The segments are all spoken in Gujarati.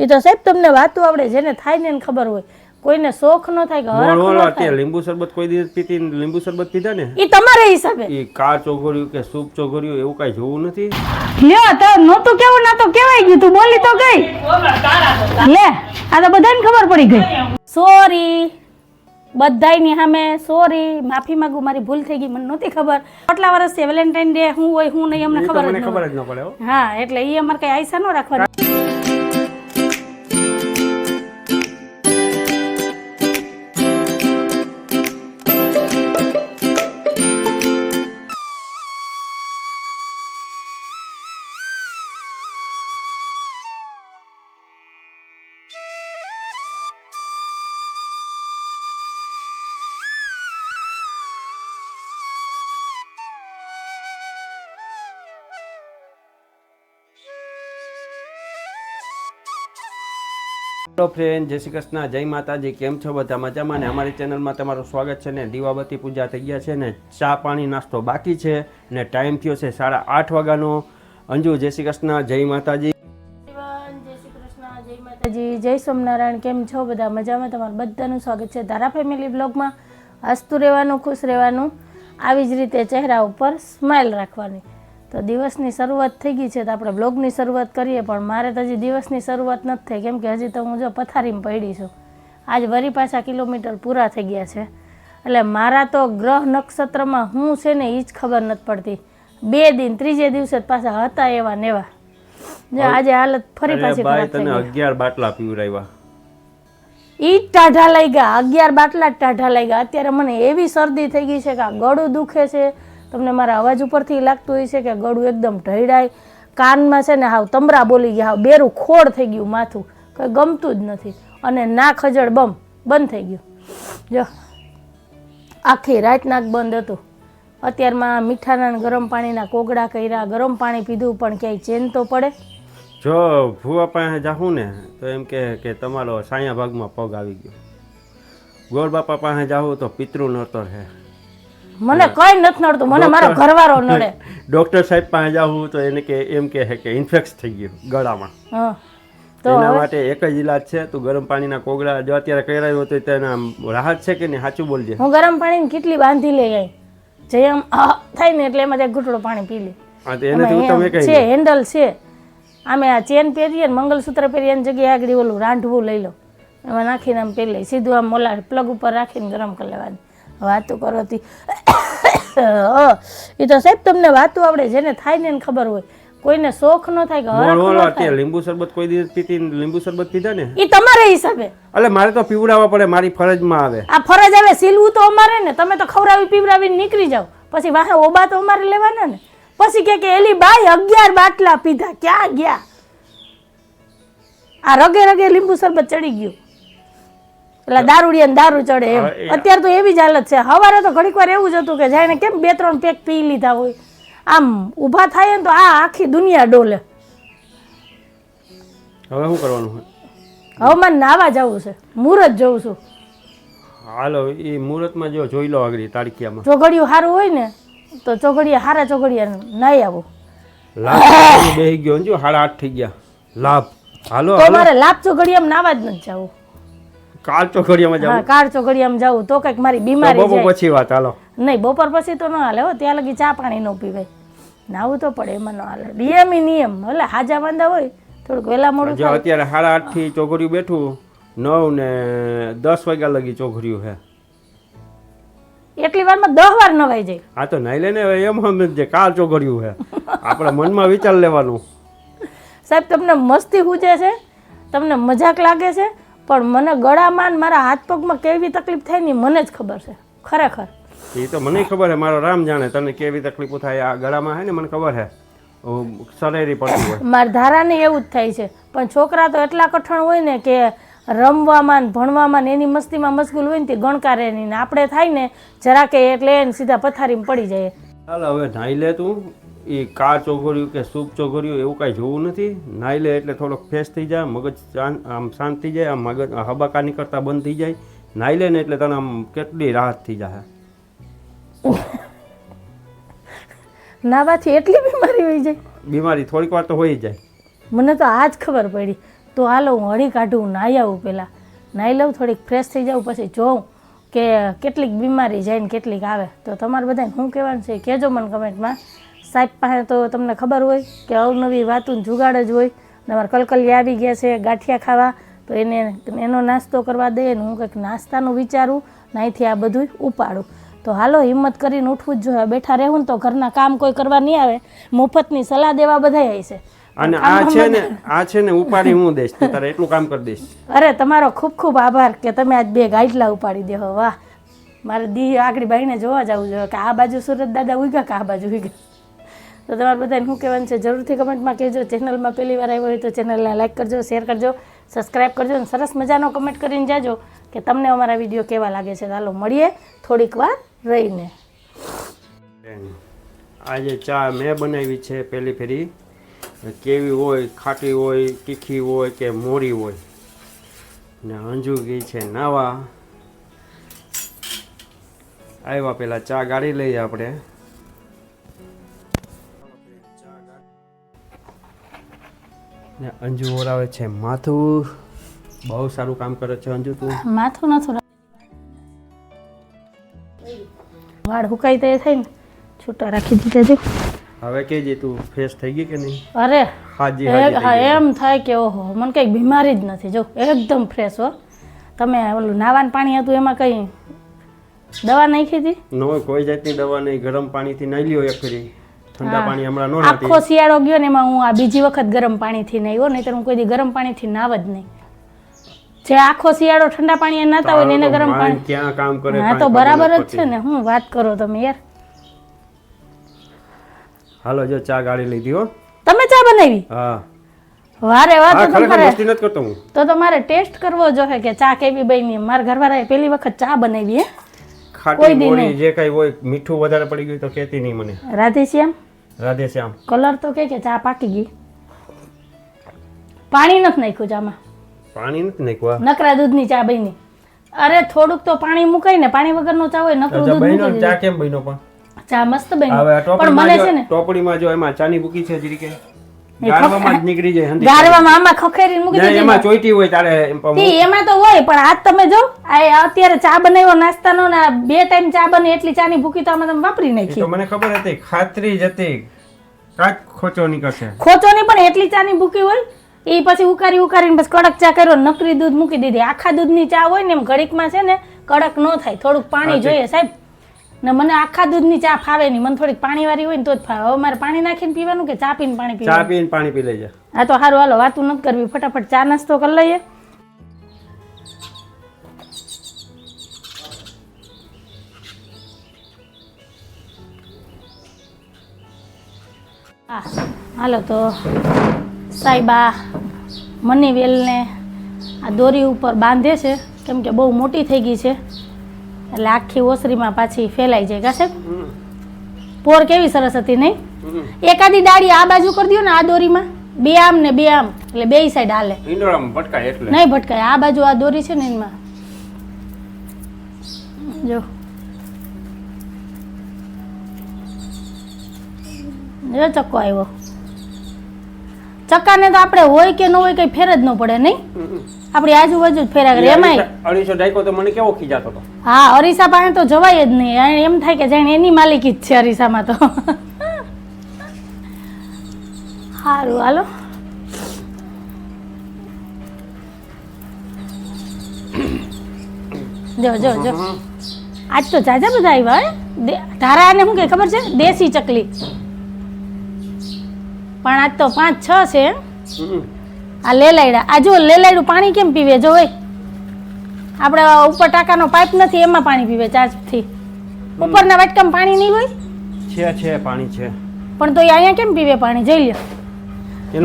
એ તો સાહેબ તમને વાતું આવડે જેને થાય ને એને ખબર હોય. કોઈને શોખ ન થાય કે હરખ ન થાય. લીંબુ શરબત કોઈ દિવસ પીતી લીંબુ શરબત પીધા ને? એ તમારા હિસાબે. એ કા ચોઘોર્યું કે સૂપ ચોઘોર્યું એવું કાઈ જોવું નથી? લે તો નહોતું કેવું ના તો કેવાય ગયું તું બોલી તો ગઈ. લે આ તો બધાને ખબર પડી ગઈ. સોરી બધાયની સામે સોરી માફી માંગુ મારી ભૂલ થઈ ગઈ મને નહોતી ખબર. આટલા વર્ષથી વેલેન્ટાઇન ડે હું હોય હું નહીં અમને ખબર જ ન. જ પડે હા. એટલે એ અમારે કઈ આયસા ન રાખવાની. હેલો ફ્રેન્ડ જય શ્રી કૃષ્ણ. જય માતાજી. કેમ છો બધા? મજામાં ને? અમારી ચેનલમાં તમારું સ્વાગત છે ને? દીવાબત્તી પૂજા થઈ ગયા છે ને? ચા પાણી નાસ્તો બાકી છે ને ટાઈમ થયો છે સાડા આઠ વાગ્યાનો. અંજુ, જય શ્રી કૃષ્ણ. જય માતાજી. માતાજી. જય સોમનારાયણ કેમ છો બધા? મજામાં? તમારું બધાનું સ્વાગત છે ધારા ફેમિલી બ્લોગમાં હસતું રહેવાનું, ખુશ રહેવાનું. આવી જ રીતે ચહેરા ઉપર સ્માઇલ રાખવાની. તો દિવસની શરૂઆત થઈ ગઈ છે તો આપણે બ્લોગની શરૂઆત કરીએ પણ મારે તો હજી દિવસની શરૂઆત નથી થઈ. કેમ કે હજી તો હું જો પથારીમાં પડી છું. આજ વરી પાછા કિલોમીટર પૂરા થઈ ગયા છે. એટલે મારા તો ગ્રહ નક્ષત્રમાં હું છે ને એ જ ખબર નથી પડતી. બે દિન ત્રીજે દિવસે પાછા હતા એવા ને એવા. જો આજે હાલત ફરી પાછી ભાઈ તને બાટલા પીવડાવ્યા. ઈ ટાઢા લઈ ગયા અગિયાર બાટલા જ ટાઢા લઈ ગયા અત્યારે મને એવી શરદી થઈ ગઈ છે કે આ ગળું દુખે છે તમને મારા અવાજ ઉપરથી લાગતું હોય છે કે ગળું એકદમ ઢળાય કાનમાં છે ને હાવ તમરા બોલી ગયા, હાવ બેરું ખોડ થઈ ગયું માથું. કંઈ ગમતું જ નથી. અને ના ખજડ બમ, બંધ થઈ ગયું. જો, આખી રાત નાક બંધ હતું. અત્યારમાં મીઠાના ગરમ પાણીના કોગળા કર્યા, ગરમ પાણી પીધું, પણ ક્યાંય ચેન તો પડે? જો, ભૂવા પાસે જાઉં ને, તો એમ કે કે તમારો સાયા ભાગમાં પગ આવી ગયો. ગોળ બાપા પાસે જાઉં તો પિતૃ નહોતો છે મને કઈ નથી નડતું મને મારો ઘરવાળો નડે. ડોક્ટર સાહેબ પાસે જાઉં તો એને કે એમ કે કે ઇન્ફેક્ટ થઈ ગયું ગળામાં. તો એના માટે એક જ ઈલાજ છે તું ગરમ પાણીના કોગળા જો અત્યારે કરાયો તો તેના આમ રાહત છે કે નહીં સાચું બોલજે. હું ગરમ પાણીની કેટલી બાંધી લઈ આવી જે આમ થાય ને એટલે એમાં એક ઘૂંટડો પાણી પી લે. છે હેન્ડલ છે. આમે આ ચેન પહેરીએ ને મંગલસૂત્ર પહેરીએ જગ્યાએ આગળ ઓલું રાંધવું લઈ લો. એમાં નાખીને આમ પહેરી લઈ સીધું આમ મોલા પ્લગ ઉપર રાખીને ગરમ કરી લેવાની. વાતો કરવાથી એ તો સાહેબ તમને વાતો આવડે જેને થાય ને એને ખબર હોય. કોઈને શોખ ન થાય કે હરખ ન લીંબુ શરબત કોઈ દિવસ પીતી લીંબુ શરબત પીધા ને? એ તમારે હિસાબે. એટલે મારે તો પીવડાવવા પડે મારી ફરજમાં આવે. આ ફરજ આવે સીલવું તો અમારે ને તમે તો ખવડાવી પીવડાવીને નીકળી જાવ પછી વાહે ઓબા તો અમારે લેવાના ને. પછી કે કે એલી બાઈ અગિયાર બાટલા પીધા ક્યાં ગયા? આ રગે રગે લીંબુ શરબત ચડી ગયું. એટલે દારૂડિયા દારૂ ચડે એમ. અત્યારે તો એવી જ હાલત છે. સવારે તો ઘડીક વાર એવું જ હતું કે જાણે કેમ બે ત્રણ પેક પી લીધા હોય. આમ ઊભા થાય ને તો આ આખી દુનિયા ડોલે. હવે શું કરવાનું હોય? હવે મને નાવા જવું છે. મુહૂર્ત જવું છું. હાલો એ મુહૂર્તમાં જો જોઈ લો આગળ તારીખિયામાં ચોઘડિયું સારું હોય ને તો ચોઘડિયા હારા ચોઘડિયા નાઈ આવું. લાભ બેહી ગયો જો સાડા આઠ થઈ ગયા. લાભ. હાલો તો મારે લાભ ચોઘડિયામાં નાવા જ નથી જવું. કાલ ચોકડીયામાં જાવ હા કાર ચોઘડિયામાં જાવ તો કંઈક મારી બીમારી બપોર પછી વાત હાલો. નહીં બપોર પછી તો ન હાલે હો. ત્યાં લગી ચા પાણી ન પીવાય નાવું તો પડે એમાં ન હાલે. નિયમ નિયમ. એટલે હાજા વાંધા હોય થોડુંક વહેલા મોડું જો અત્યારે સાડા આઠથી ચોઘડિયું બેઠું નવ ને દસ વાગ્યા લગી ચોઘડિયું હે. એટલી વારમાં દહ વાર નવાઈ જાય. આ તો નાઈ લઈને એમ સમજે કાલ ચોઘડિયું હે. આપણે મનમાં વિચાર લેવાનું. સાહેબ તમને મસ્તી હુજે છે? તમને મજાક લાગે છે? પણ મને ગળામાં ને મારા હાથ પગમાં કેવી તકલીફ થાય ને મને જ ખબર છે. ખરેખર. એ તો મને ખબર હે મારો રામ જાણે તને કેવી તકલીફો થાય આ ગળામાં હે ને મને ખબર હે સરેરી પડતી હોય. મારા ધારાને એવું જ થાય છે. પણ છોકરા તો એટલા કઠણ હોય ને કે રમવામાં ને ભણવામાં ને એની મસ્તીમાં મશગુલ હોય ને તે ગણકારે નહીં. ને આપણે થાય ને જરા કે એટલે એને સીધા પથારીમાં પડી જાય ચાલ હવે નાઈ લે તું. એ કા ચોઘોર્યું કે સૂપ ચોઘોર્યું એવું કાંઈ જોવું નથી? નાહી લે એટલે થોડોક ફ્રેશ થઈ જાય મગજ શાંત આમ શાંત થઈ જાય આમ મગજ હબાકા નીકળતા બંધ થઈ જાય. નાહી લે ને એટલે તને આમ કેટલી રાહત થઈ જાય નાવાથી એટલી બીમારી હોય જાય બીમારી થોડીક વાર તો હોય જાય. મને તો આજ ખબર પડી. તો હાલો હું હળી કાઢું નાહી આવું પહેલાં. નાહી લઉં થોડીક ફ્રેશ થઈ જાઉં પછી જોઉં કે કેટલીક બીમારી જાય ને કેટલીક આવે. તો તમારે બધાને શું કહેવાનું છે કહેજો મને કમેન્ટમાં સાહેબ પાસે તો તમને ખબર હોય કે અવનવી વાતું જુગાડ જ હોય ને અમારા કલકલિયા આવી ગયા છે ગાંઠિયા ખાવા તો એને એનો નાસ્તો કરવા દે ને હું કંઈક નાસ્તાનું વિચારું ને અહીંથી આ બધું ઉપાડું. તો હાલો હિંમત કરીને ઉઠવું જ જોઈએ. બેઠા રહેવું ને તો ઘરના કામ કોઈ કરવા નહીં આવે. મફતની સલાહ દેવા બધાય છે. અને આ છે ને આ છે ને ઉપાડી હું દઈશ. તારે એટલું કામ કરી દઈશ. અરે તમારો ખૂબ ખૂબ આભાર કે તમે આજ બે ગાઈડલા ઉપાડી દેહો વાહ. મારે દી આગળ બાઈને જોવા જવું જોઈએ કે આ બાજુ સુરત દાદા ઉગ્યા કે આ બાજુ ઉગ્યા તો તમારે બધાને શું કહેવાનું છે? જરૂરથી કમેન્ટમાં કહેજો. ચેનલમાં પહેલી વાર આવ્યો હોય તો ચેનલને લાઈક કરજો, શેર કરજો સબસ્ક્રાઈબ કરજો અને સરસ મજાનો કમેન્ટ કરીને જાજો કે તમને અમારા વીડિયો કેવા લાગે છે. ચાલો મળીએ થોડીક વાર રહીને. આજે ચા મેં બનાવી છે પહેલી ફેરી. કેવી હોય, ખાટી હોય, તીખી હોય કે મોરી હોય. ને અંજુ ગઈ છે નાવા. આવ્યા પહેલાં ચા ગાળી લઈએ આપણે. ને અંજુ ઓરાવે છે માથું. બહુ સારું કામ કરે છે અંજુ તું. માથું નથી વાળ હુકાઈ એ થાય ને છૂટા રાખી દીધા જો હવે કેજે તું ફેસ થઈ ગઈ કે નહીં? અરે હાજી હાજી હા એમ થાય કે ઓહો મને કંઈ બીમારી જ નથી. જો એકદમ ફ્રેશ હો. તમે ઓલું નાવાનું પાણી હતું એમાં કંઈ દવા નાખી હતી? ન કોઈ જાતની દવા નહીં. ગરમ પાણીથી નાહી લ્યો એક ફેરી. ઠંડા પાણી હમણાં નો નાતી આખો શિયાળો ગયો ને એમાં હું આ બીજી વખત ગરમ પાણીથી નાહ્યો નહીં હું કોઈ દી ગરમ પાણીથી નાવ જ નહીં. જે આખો શિયાળો ઠંડા પાણી નાતા હોય એને ગરમ પાણી ક્યાં કામ કરે હા તો બરાબર જ છે ને. હું વાત કરો તમે યાર. હાલો જો ચા ગાળી લીધી હો. તમે ચા બનાવી? હા. વારે હા વાત તો તમારે નથી કરતો હું. તો તમારે ટેસ્ટ કરવો જોઈએ કે ચા કેવી બની? મારા ઘરવાળાએ પહેલી વખત ચા બનાવી હે. ખાટી કોઈ દી મોરી જે કઈ હોય મીઠું વધારે પડી ગયું તો કહેતી નહીં મને. રાધેશ્યામ? રાધે શ્યામ. કલર તો કે કે ચા પાકી ગઈ. પાણી નથી નાખ્યું ચામાં. પાણી નથી નાખ્યું નકરા દૂધની ચા બની. અરે થોડુંક તો પાણી મુકાય ને પાણી વગરનો ચા હોય નકરું દૂધ મૂકી ચા કેમ બન્યો પણ? ચા મસ્ત બની હવે પણ મને છે ને ટોપડીમાં જો એમાં ચાની ભૂકી છે જીરી કે ગાળવામાં જ નીકળી જાય હંધી. આમાં ખખેરીને મૂકી ના, એમાં ચોઈટી હોય તારે પણ તી એમાં તો હોય પણ આજ તમે જો આ અત્યારે ચા બનાવ્યો નાસ્તાનો ને બે ટાઈમ ચા બને એટલી ચાની ભૂકી તો આમાં તમે વાપરી નાખી. તો મને ખબર હતી ખાતરી જ હતી. કાંઈક ખોચો નીકળશે. પણ એટલી ચાની ભૂકી હોય એ પછી ઉકારી ઉકારીને બસ કડક ચા કર્યો નકરી દૂધ મૂકી દીધી. આખા દૂધની ચા હોય ને એમ ઘડીકમાં છે ને કડક ન થાય થોડુંક પાણી જોઈએ સાહેબ. ને મને આખા દૂધની ચા ફાવે નહીં મને થોડીક પાણીવાળી હોય ને તો જ ફાવે. હવે મારે પાણી નાખીને પીવાનું કે ચા પીને પાણી ચા પીને પાણી પી લેજે. હા તો સારું હાલો વાતું નથી કરવી. ફટાફટ ચા નાસ્તો કરી લઈએ. હાલો તો સાહેબા મની વેલને આ દોરી ઉપર બાંધે છે. કેમ કે બહુ મોટી થઈ ગઈ છે. એટલે આખી ઓસરીમાં પાછી ફેલાઈ જાય કાશે પોર કેવી સરસ હતી નહીં? એકાદી ડાળી આ બાજુ કરી દો ને આ દોરીમાં. બે આમ ને બે આમ એટલે બે સાઈડ હાલે. ભટકાય એટલે. નહીં ભટકાય આ બાજુ આ દોરી છે ને એમાં. જો. જો ચક્કો આવ્યો. ચક્કાને તો આપણે હોય કે ન હોય કઈ ફેર જ ન પડે નહીં? આપણી આજુબાજુ જ ફેરા કરે એમાંય અરીસો ડાયકો તો મને કેવો ખીજાતો હતો? હા અરીસા પાસે તો જવાય જ નહીં. એમ થાય કે જાણે એની માલિકી જ છે અરીસામાં તો. સારું હાલો. જો જો જો. આજ તો જાજા બધા આવ્યા હે? ધારા ધારાને શું કે ખબર છે? દેશી ચકલી. પણ આજ તો પાંચ છ છે. આ લેલાયડા આ જો લેલાયડું પાણી કેમ પીવે? જો હોય. આપણે ઉપર ટાંકાનો પાઇપ નથી એમાં પાણી પીવે ચાર્જથી. ઉપરના વાટકામાં પાણી નહીં હોય? છે છે પાણી છે. પણ તો એ અહીંયા કેમ પીવે પાણી? જઈ લ્યો.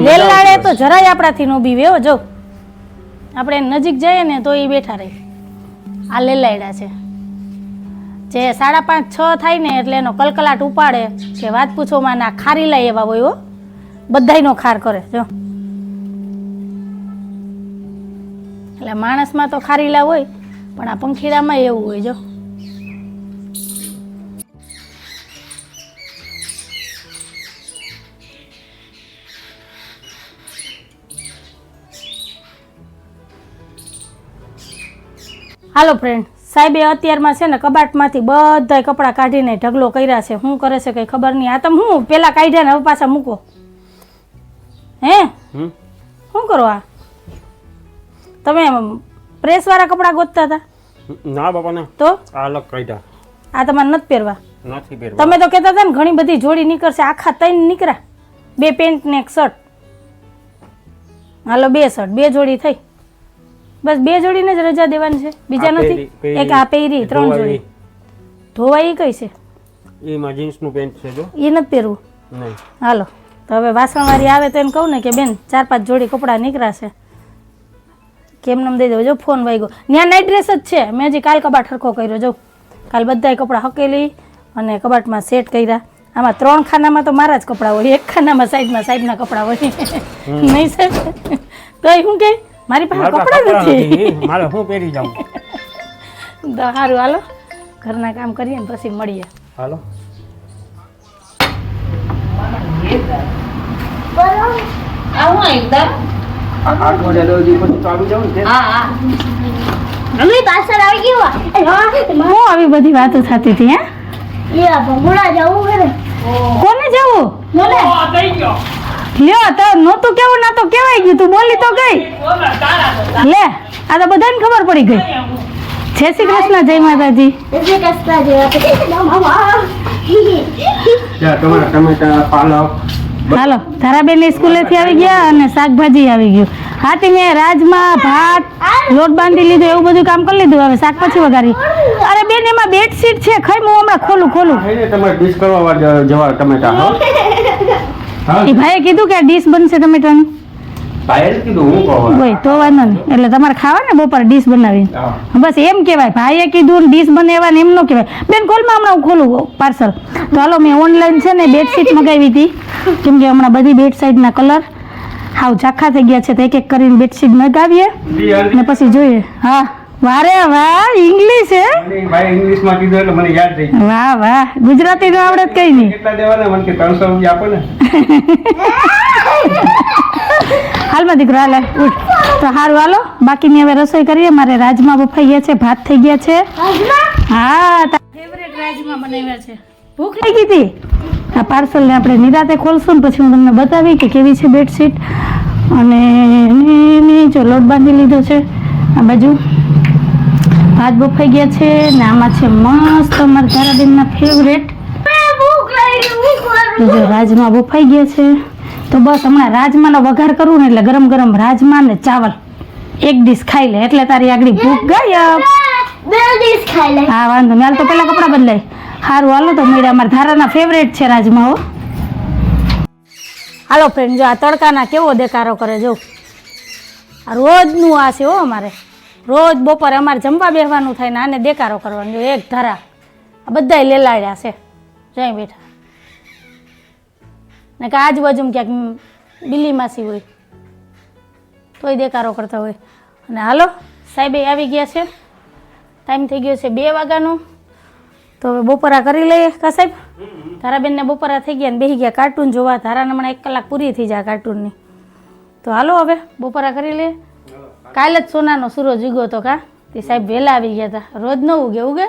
લેલાડે તો જરાય આપણાથી નો પીવે હો જો. આપણે નજીક જઈએ ને તો એ બેઠા રહે. આ લેલાયડા છે. જે સાડા પાંચ છ થાય ને એટલે એનો કલકલાટ ઉપાડે. કે વાત પૂછોમાં ના ખારીલા એવા હોય હો. બધાયનો ખાર કરે, જો. એટલે માણસમાં તો ખારીલા હોય, પણ આ પંખીડામાં એવું હોય, જો. હાલો ફ્રેન્ડ સાહેબે અત્યારમાં છે ને કબાટમાંથી બધા કપડાં કાઢીને ઢગલો કર્યા છે. શું કરે છે કંઈ ખબર નહીં. આ તમે હું પહેલાં કાઢ્યા ને હવે પાછા મૂકો. હે? શું કરો આ? તમે પ્રેસવાળા કપડા ગોતતા હતા? ના બાપા ના તો? આ અલગ કાઢ્યા. આ તમારે નથી પહેરવા? નથી પહેરવા. તમે તો કહેતા હતા ને ઘણી બધી જોડી નીકળશે આખા ત્રણ નીકળ્યા. બે પેન્ટ ને એક શર્ટ હાલો બે શર્ટ બે જોડી થઈ. બસ બે જોડીને જ રજા દેવાની છે. બીજા નથી. એક આ પહેરી ત્રણ જોડી. ધોવાઈ કઈ છે? એમાં જીન્સનું પેન્ટ છે જો. એ નથી પહેરવું. નહીં. હાલો. તો હવે વાસણવાળી આવે તો એને કહું ને કે બેન ચાર પાંચ જોડી કપડાં નીકળાશે. કેમ નામ દઈ દેવો જો ફોન વાગ્યો. ત્યાં નાઇટ ડ્રેસ જ છે. મેં હજી કાલ કબાટ હરખો કર્યો જો. કાલ બધાય કપડાં હકેલી અને કબાટમાં સેટ કર્યા. આમાં ત્રણ ખાનામાં તો મારા જ કપડાં હોય. એક ખાનામાં સાઈડમાં સાઈડના કપડાં હોય. નહીં સાહેબ તો શું કે? મારી પાસે કપડાં નથી. મારે શું પહેરી જાઉં? તો સારું હાલો. ઘરના કામ કરીએ ને પછી મળીએ. હાલો. આવું આવી બધી વાતો થતી હતી કોને જવું લ્યો તો નહોતું કેવું ના કેવાય ગયું તું બોલી તો ગઈ લે, આ તો બધાને ખબર પડી ગઈ. જય શ્રી કૃષ્ણ જય માતાજી. મામા ત્યાં ટમેટા પાલક. હાલો ધારાબેન સ્કૂલેથી આવી ગયા અને શાકભાજી આવી ગયું. હાથી મેં રાજમા ભાત લોટ બાંધી લીધો એવું બધું કામ કરી લીધું હવે શાક પછી વઘારી. અરે બેન એમાં બેડશીટ છે ખાઈ હું હમણાં ખોલું ખોલું. તમારે ડીશ કરવા જવા ટમેટા હા. એ ભાઈએ કીધું કે ડીશ બનશે ટમેટાની. હોય તો વાંધો નહીં. એટલે તમારે ખાવા ને બપોરે ડીશ બનાવી બસ એમ કહેવાય ભાઈએ કીધું ડીશ બનાવવા ને એમ ન કહેવાય. બેન કોલમાં હમણાં હું ખોલું પાર્સલ તો હાલો મેં ઓનલાઈન છે ને બેડશીટ મગાવી હતી. કેમ કે હમણાં બધી બેડશીટના કલર હાવ ઝાખા થઈ ગયા છે તો એક એક કરીને બેડશીટ મગાવીએ ને પછી જોઈએ. હા. વારે વાહ ઇંગ્લિશ હે? ભાઈ ઇંગ્લિશમાં કીધું એટલે મને યાદ રહી ગયું. વાહ વાહ. ગુજરાતી આવડત આવડે કઈ નહીં. કેટલા દેવાના? મને કે ત્રણસો રૂપિયા આપો ને. હાલમાં દીકરો હાલે ઉઠ. તો હારું હાલો. બાકીની હવે રસોઈ કરીએ. મારે રાજમા બફાઈ ગયા છે ભાત થઈ ગયા છે. હા ફેવરેટ રાજમા બનાવ્યા છે. ભૂખ લાગી હતી? આ પાર્સલ ને આપણે નિરાતે ખોલશું ને પછી હું તમને બતાવી કે કેવી છે બેડશીટ અને જો લોટ બાંધી લીધો છે. આ બાજુ. ભાત બફાઈ ગયા છે ને આમાં છે મસ્ત અમારા ધારાબેનના ફેવરેટ રાજમા બફાઈ ગયા છે. તો બસ હમણાં રાજમાનો વઘાર કરું ને એટલે ગરમ ગરમ રાજમા ને ચાવલ. એક ડીશ ખાઈ લે એટલે તારી આગળ ભૂખ ગાયબ હા, વાંધો નહીં. હાલ તો પેલા કપડાં બદલાય. સારું હાલો તો મેળા અમારા ધારાના ફેવરેટ છે રાજમાઓ હાલો ફ્રેન્ડ જો આ તડકાના કેવો દેકારો કરે, જો. રોજનું આ છે, હો, અમારે. રોજ બપોરે અમારે જમવા બેસવાનું થાય ને આને દેકારો કરવાનો. એક ધારા. આ બધાય લેલાડ્યા છે. જઈ બેઠા ને કે આજુબાજુમાં ક્યાંક બિલી માસી હોય. તોય દેકારો કરતા હોય. અને હાલો, સાહેબે આવી ગયા છે. ટાઈમ થઈ ગયો છે બે વાગ્યાનો. તો હવે બપોરા કરી લઈએ, કા સાહેબ? ધારાબેનને બપોરા થઈ ગયા ને બેસી ગયા કાર્ટૂન જોવા. ધારાને હમણાં એક કલાક પૂરી થઈ જાય કાર્ટૂનની. તો હાલો હવે, બપોરા કરી લઈએ. કાલે જ સોનાનો સૂરજ ઉગ્યો તો કા? તે સાહેબ વહેલા આવી ગયા હતા. રોજ ન ઉગે ઉગે?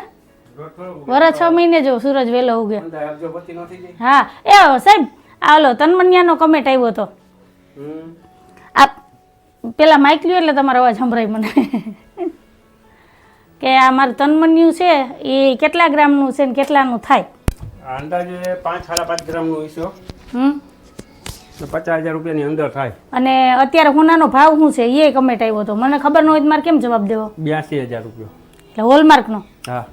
વરસ છ મહિને જો સૂરજ વહેલો ઉગે. હા એ સાહેબ આ ઓલો તન્મન્યાનો કમેન્ટ આવ્યો હતો. આ પેલા માઇક લ્યો એટલે તમારો અવાજ સંભળાય મને. કે આ મારું તનમન્યું છે એ કેટલા ગ્રામનું છે ને કેટલાનું થાય? અંદાજે પાંચ સાડા પાંચ ગ્રામનું હશે હમ? પચાસ હજાર રૂપિયાની અંદર થાય. અને અત્યારે હોનાનો ભાવ શું છે? એ કમેન્ટ આવ્યો હતો. મને ખબર ન હોય તો મારે કેમ જવાબ દેવો? બ્યાસી હજાર રૂપિયા. એટલે હોલમાર્કનો.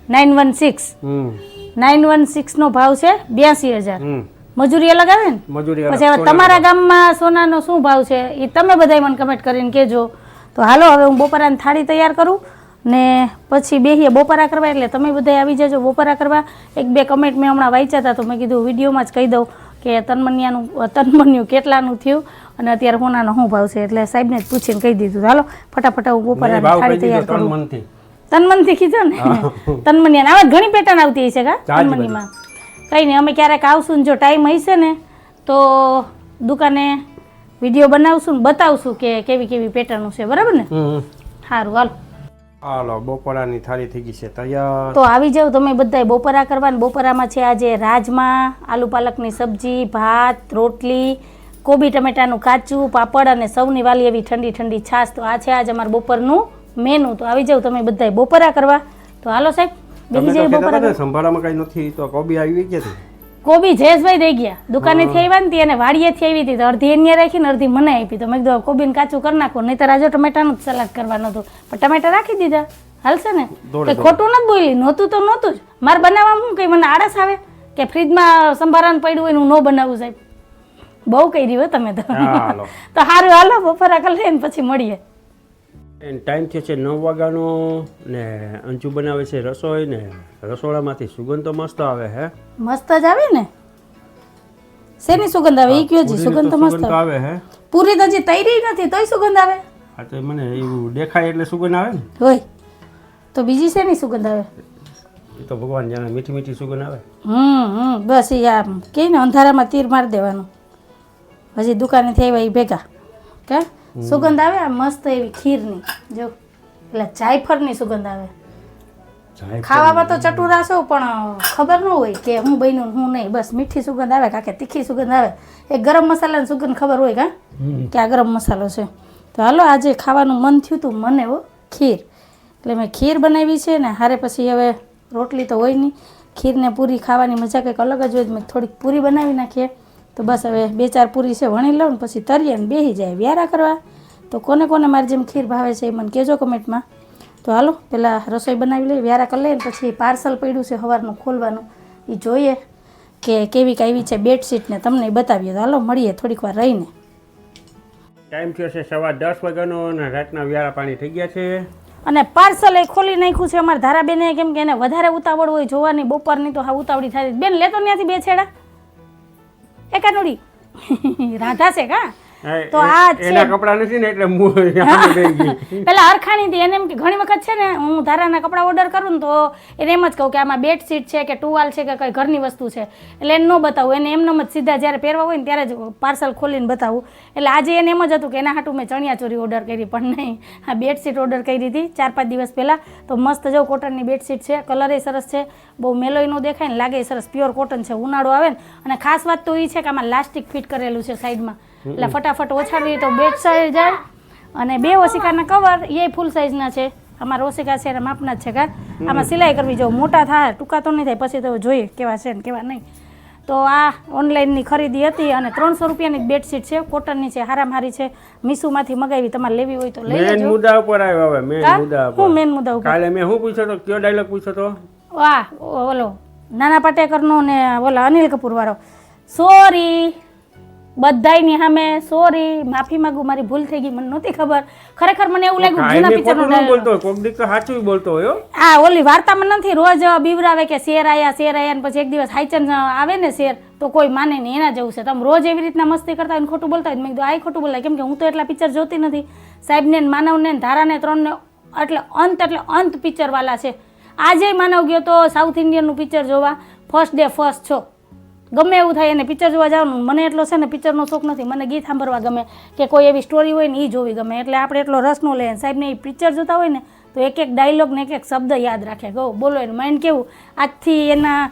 Nine one six. Nine one સિક્સનો ભાવ છે બ્યાસી હજાર. મજૂરી અલગ આવે ને? મજૂરી પછી હવે તમારા ગામમાં સોનાનો શું ભાવ છે એ તમે બધાય મને કમેન્ટ કરીને કહેજો. તો હાલો હવે હું બપોરાની થાળી તૈયાર કરું ને પછી બેહીએ બપોરા કરવા. એટલે તમે બધા આવી જજો બપોરા કરવા. એક બે કમેન્ટ મેં હમણાં વાંચ્યા હતા તો મેં કીધું વિડીયોમાં જ કહી દઉં. કે તન્મન્યાનું તનમન્યું કેટલાનું થયું અને અત્યારે હોનાનો શું ભાવ છે? એટલે સાહેબને જ પૂછીને કહી દીધું. હાલો ફટાફટ હું ભાવ થાળી તૈયાર કરું. તનમનથી. કીધું ને? તન્મન્યા આવા ઘણી પેટર્ન આવતી હશે કા? તનમનીમાં. કંઈ નહીં અમે ક્યારેક આવશું ને જો ટાઈમ હશે ને તો દુકાને વીડિયો બનાવશું ને બતાવશું કે કેવી કેવી પેટર્ન છે. બરાબર ને? સારું હાલો. હાલો બપોરાની થાળી થઈ ગઈ છે તૈયાર. તો આવી જાવ તમે બધાય બપોરા કરવા બપોરામાં છે આજે રાજમા આલુ પાલકની સબ્જી ભાત રોટલી કોબી ટમેટાનું કાચું પાપડ અને સૌની વાલી એવી ઠંડી ઠંડી છાશ. તો આ છે આજે અમારું બપોરનું મેનુ. તો આવી જાવ તમે બધાય બપોરા કરવા. તો હાલો સાહેબ બીજી જગ્યાએ બપોરા. સંભાળામાં કઈ નથી તો કોબી આવી ગઈ હતી કોબી જયેશભાઈ દઈ ગયા. દુકાનેથી આવી ને તી અને વાડીએથી આવી હતી તો. અડધી એને રાખીને અડધી મને આપી. તો મેં કીધું કોબીને કાચું કરી નાખો. નહીં તો રાજો ટમેટાનું જ સલાડ કરવાનું હતું. પણ ટમેટા રાખી દીધા. હાલશે ને? કઈ ખોટું નથી બોલી નહોતું તો નહોતું જ. મારે બનાવવામાં શું કઈ મને આળસ આવે કે ફ્રીજમાં સંભારાનું પડ્યું હોય ને હું ન બનાવું સાહેબ. બહુ કહી રહ્યું તમે તો. તો સારું હાલો બપોરા કરી લઈને પછી મળીએ. ટાઈમ થયો છે નવ વાગ્યાનો ને અંજુ બનાવે છે રસોઈ ને રસોડામાંથી સુગંધ તો મસ્ત આવે હે. મસ્ત જ આવે ને? શેની સુગંધ આવે? એ કયો જી સુગંધ તો મસ્ત આવે. હે. પૂરી તો હજી તૈરી નથી તોય સુગંધ આવે? આ તો મને એવું દેખાય એટલે સુગંધ આવે ને? હોય. તો બીજી શેની સુગંધ આવે? એ તો ભગવાન જાણે મીઠી મીઠી સુગંધ આવે. હમ હમ બસ એ આમ કે ને અંધારામાં તીર મારી દેવાનું. હજી દુકાનેથી આવ્યા એ ભેગા. કે? સુગંધ આવે આ મસ્ત એવી ખીરની. જો એટલે જાયફળની સુગંધ આવે. ખાવામાં તો ચટુરા છો પણ ખબર ન હોય કે હું બન્યું હું નહીં. બસ મીઠી સુગંધ આવે કાકે તીખી સુગંધ આવે. એ ગરમ મસાલાની સુગંધ ખબર હોય કા? કે આ ગરમ મસાલો છે. તો હાલો આજે ખાવાનું મન થયું હતું મને હો ખીર. એટલે મેં ખીર બનાવી છે ને હારે પછી હવે રોટલી તો હોય નહીં. ખીરને પૂરી ખાવાની મજા કંઈક અલગ જ હોય મેં થોડીક પૂરી બનાવી નાખીએ. તો બસ હવે બે ચાર પૂરી છે વણી લઉં ને પછી તરીએ ને બેસી જાય વ્યારા કરવા. તો કોને કોને મારી જેમ ખીર ભાવે છે એ મને કહેજો કમેન્ટમાં. તો હાલો પહેલાં રસોઈ બનાવી લઈએ વ્યારા કરી લઈએ ને પછી પાર્સલ પડ્યું છે સવારનું ખોલવાનું. એ જોઈએ કે કેવી કાવી છે બેડશીટને તમને બતાવીએ. તો હાલો મળીએ થોડીક વાર રહીને. ટાઈમ થયો છે સવા દસ વાગ્યાનો અને રાતના વ્યારા પાણી થઈ ગયા છે. અને પાર્સલ એ ખોલી નાખ્યું છે અમારા ધારાબેને કેમ કે એને વધારે ઉતાવળ હોય જોવાની બપોરની તો હા ઉતાવળી થાય. બેન લેતો ત્યાંથી બે છેડા? એકાનોડી રાધા છે કા હા, તો આ છે. એના કપડા નથી ને એટલે હું પેલા હરખાણી હતી એને એમ કે ઘણી વખત છે ને હું ધારાના કપડા ઓર્ડર કરું ને તો એને એમ જ કહું કે આમાં બેડશીટ છે કે ટુવાલ છે કે કઈ ઘરની વસ્તુ છે. એટલે એને ન બતાવું. એને એમનેમ જ સીધા જ્યારે પહેરવા હોય ને ત્યારે જ પાર્સલ ખોલીને બતાવું. એટલે આજે એને એમ જ હતું કે એના હાટું મેં ચણિયા ચોરી ઓર્ડર કરી પણ નહીં. હા બેડશીટ ઓર્ડર કરી હતી ચાર પાંચ દિવસ પહેલાં. તો મસ્ત જો કોટનની બેડશીટ છે કલર સરસ છે બહુ મેલોય નો દેખાય ને લાગે સરસ પ્યોર કોટન છે ઉનાળો આવે ને. અને ખાસ વાત તો એ છે કે આમાં લાસ્ટિક ફિટ કરેલું છે સાઈડમાં. એટલે ફટાફટ ઓછાવી તો બેડ સાઈડ જાય. અને બે ઓશિકાના કવર એ ફૂલ સાઇઝના છે. અમારા ઓશિકા છે એના માપના જ છે કા. આમાં સિલાઈ કરવી જો મોટા થાય ટૂંકા તો નહીં થાય પછી તો જોઈએ કેવા છે ને કેવા નહીં. તો આ ઓનલાઈનની ખરીદી હતી અને ત્રણસો રૂપિયાની બેડશીટ છે. કોટનની છે હારામ હારી છે. મીસુમાંથી મગાવી તમારે લેવી હોય તો લઈ લેજો. મુદ્દા ઉપર આવ્યો હવે મેન મુદ્દા ઉપર. હું મેન મુદ્દા ઉપર? કાલે મેં શું પૂછ્યો તો? કયો ડાયલોગ પૂછ્યો તો? વાહ ઓલો નાના પાટેકરનો ને ઓલા અનિલ કપૂર વાળો સોરી બધાયની સામે સોરી માફી માંગુ મારી ભૂલ થઈ ગઈ મને નહોતી ખબર. ખરેખર મને એવું લાગ્યું જૂના પિક્ચરનું બોલતો કોક દીક તો સાચું બોલતો હોય આ ઓલી વાર્તામાં નથી રોજ બીવરાવે કે શેર આયા શેર આયા ને પછી એક દિવસ હાઈચન આવે ને શેર તો કોઈ માને નહીં એના જેવું છે. તમે રોજ એવી રીતના મસ્તી કરતા હોય ખોટું બોલતા હોય ને મેં કીધું આ ખોટું બોલાય. કેમ કે હું તો એટલા પિક્ચર જોતી નથી. સાહેબને ને માનવને ને ધારાને ત્રણને એટલે અંત એટલે અંત પિક્ચરવાલા છે. આજે માનવ ગયો તો સાઉથ ઇન્ડિયનનું પિક્ચર જોવા. ફર્સ્ટ ડે ફર્સ્ટ છો ગમે એવું થાય એને પિક્ચર જોવા જવાનું. મને એટલો છે ને પિક્ચરનો શોખ નથી. મને ગીત સાંભળવા ગમે કે કોઈ એવી સ્ટોરી હોય ને એ જોવી ગમે. એટલે આપણે એટલો રસ ન લઈએ સાહેબને એ પિક્ચર જોતા હોય ને તો એક એક ડાયલોગ ને એક એક શબ્દ યાદ રાખે. કહો, બોલો એનું. માઇન્ડ કેવું? આજથી એના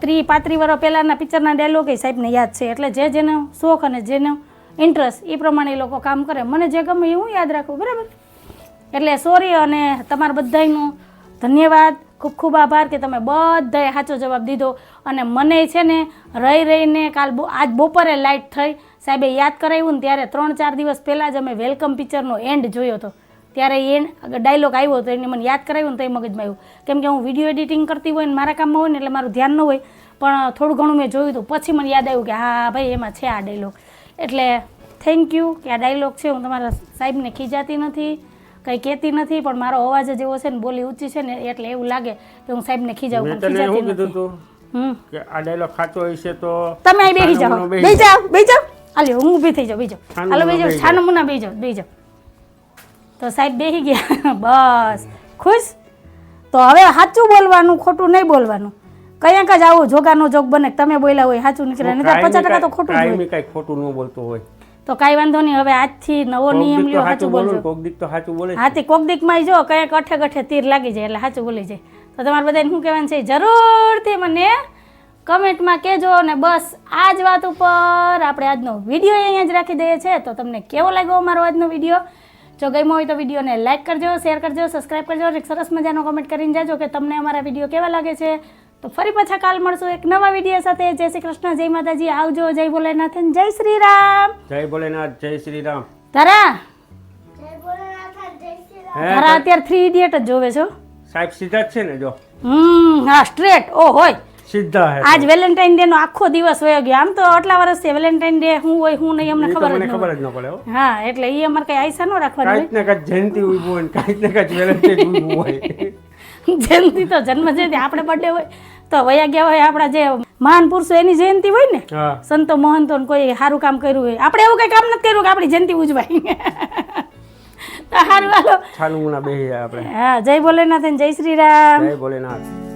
ત્રી- પાત્રી વર્ષ પહેલાંના પિક્ચરના ડાયલોગ એ સાહેબને યાદ છે. એટલે જે જેનો શોખ અને જેનો ઇન્ટરેસ્ટ એ પ્રમાણે એ લોકો કામ કરે. મને જે ગમે એ હું યાદ રાખું. બરાબર? એટલે સોરી અને તમારા બધાનું ધન્યવાદ. ખૂબ ખૂબ આભાર કે તમે બધાએ સાચો જવાબ દીધો. અને મને છે ને રહી રહીને કાલ આજ બપોરે લાઇટ થઈ. સાહેબે યાદ કરાવ્યું ને ત્યારે ત્રણ ચાર દિવસ પહેલાં જ અમે વેલકમ પિક્ચરનો એન્ડ જોયો હતો. ત્યારે એ ડાયલોગ આવ્યો હતો, એને મને યાદ કરાવ્યું ને તો એ મગજમાં આવ્યું. કેમ કે હું વીડિયો એડિટિંગ કરતી હોય ને મારા કામમાં હોય ને એટલે મારું ધ્યાન ન હોય. પણ થોડું ઘણું મેં જોયું હતું પછી મને યાદ આવ્યું કે હા, ભાઈ, એમાં છે આ ડાયલોગ એટલે થેન્ક યુ કે આ ડાયલોગ છે. હું તમારા સાહેબને ખીજાતી નથી. કંઈ કહેતી નથી પણ મારો અવાજ જ એવો છે ને બોલી ઊંચી છે ને એટલે એવું લાગે કે હું સાહેબને ખીજાવું પણ ખીજાતી કીધું નથી. તું? હમ. કે આ ડાયલોગ ખાતો હશે તો તમે અહીં બેસી જાઓ. બેસી જાઓ બેસી જાઓ. હાલો હું ઊભી થઈ જાઉં બેસી જાઓ હાલો બેસી જાઓ. છાનો મુના બેસી જાઓ બેસી જાઓ. તો સાહેબ બેસી ગયા. બસ. ખુશ? તો હવે સાચું બોલવાનું ખોટું નહીં બોલવાનું. કયાંક જ આવું જોગાનો જોગ બને. તમે બોલ્યા હોય સાચું નીકળે નહીં પચાસ ટકા તો ખોટું ખોટું ન બોલતો હોય. તો તો કાંઈ વાંધો નહીં હવે આજથી નવો નિયમ લ્યો સાચું બોલજો. કોક દીક તો સાચું બોલે હા હાથી કોક દીકમાં જો કંઈક અઠે કઠે તીર લાગી જાય એટલે સાચું બોલી જાય. તો તમારે બધાને શું કહેવાનું છે? જરૂરથી મને કમેન્ટમાં કહેજો અને બસ આ જ વાત ઉપર આપણે આજનો વીડિયો અહીંયા જ રાખી દઈએ છીએ. તો તમને કેવો લાગ્યો અમારો આજનો વીડિયો? જો ગમ્યો હોય તો વિડીયોને લાઇક કરજો શેર કરજો સબસ્ક્રાઈબ કરજો અને સરસ મજાનો કમેન્ટ કરીને જાજો કે તમને અમારા વીડિયો કેવા લાગે છે. તો ફરી પાછા કાલ મળશું એક નવા વીડિયો સાથે. જય શ્રી કૃષ્ણ જય માતાજી. આવજો જય ભોલેનાથ જય શ્રી રામ. જય ભોલેનાથ જય શ્રી રામ. તારા જય ભોલેનાથ જય શ્રી રામ. હે તારા અત્યારે થ્રી ઇડિયટ જ જોવે છો સાહેબ સીધા જ છે ને જો. હમ હા સ્ટ્રેટ ઓ હોય. સીધા હે. આજ વેલેન્ટાઇન ડે નો આખો દિવસ વયો ગયો. આમ તો આટલા વર્ષથી વેલેન્ટાઇન ડે હું હોય હું નહીં અમને ખબર જ ન ખબર હોય. જ ન પડે હા. એટલે એ અમારે કઈ આયસા ન રાખવાની કાંઈક ને કાંઈક જયંતિ ઉભું હોય કાંઈક ને કાંઈક વેલેન્ટાઇન હોય હોય. જયંતિ તો જન્મ જયંતિ આપણે બર્થડે હોય તો વયા ગયા હોય આપણા જે મહાન પુરુષો એની જયંતિ હોય ને સંતો મહંતો કોઈ સારું કામ કર્યું હોય. આપણે એવું કઈ કામ નથી કર્યું કે આપણી જયંતિ ઉજવાય. સારું હાલો. હા જય ભોલેનાથ જય શ્રી રામ. જય ભોલેનાથ.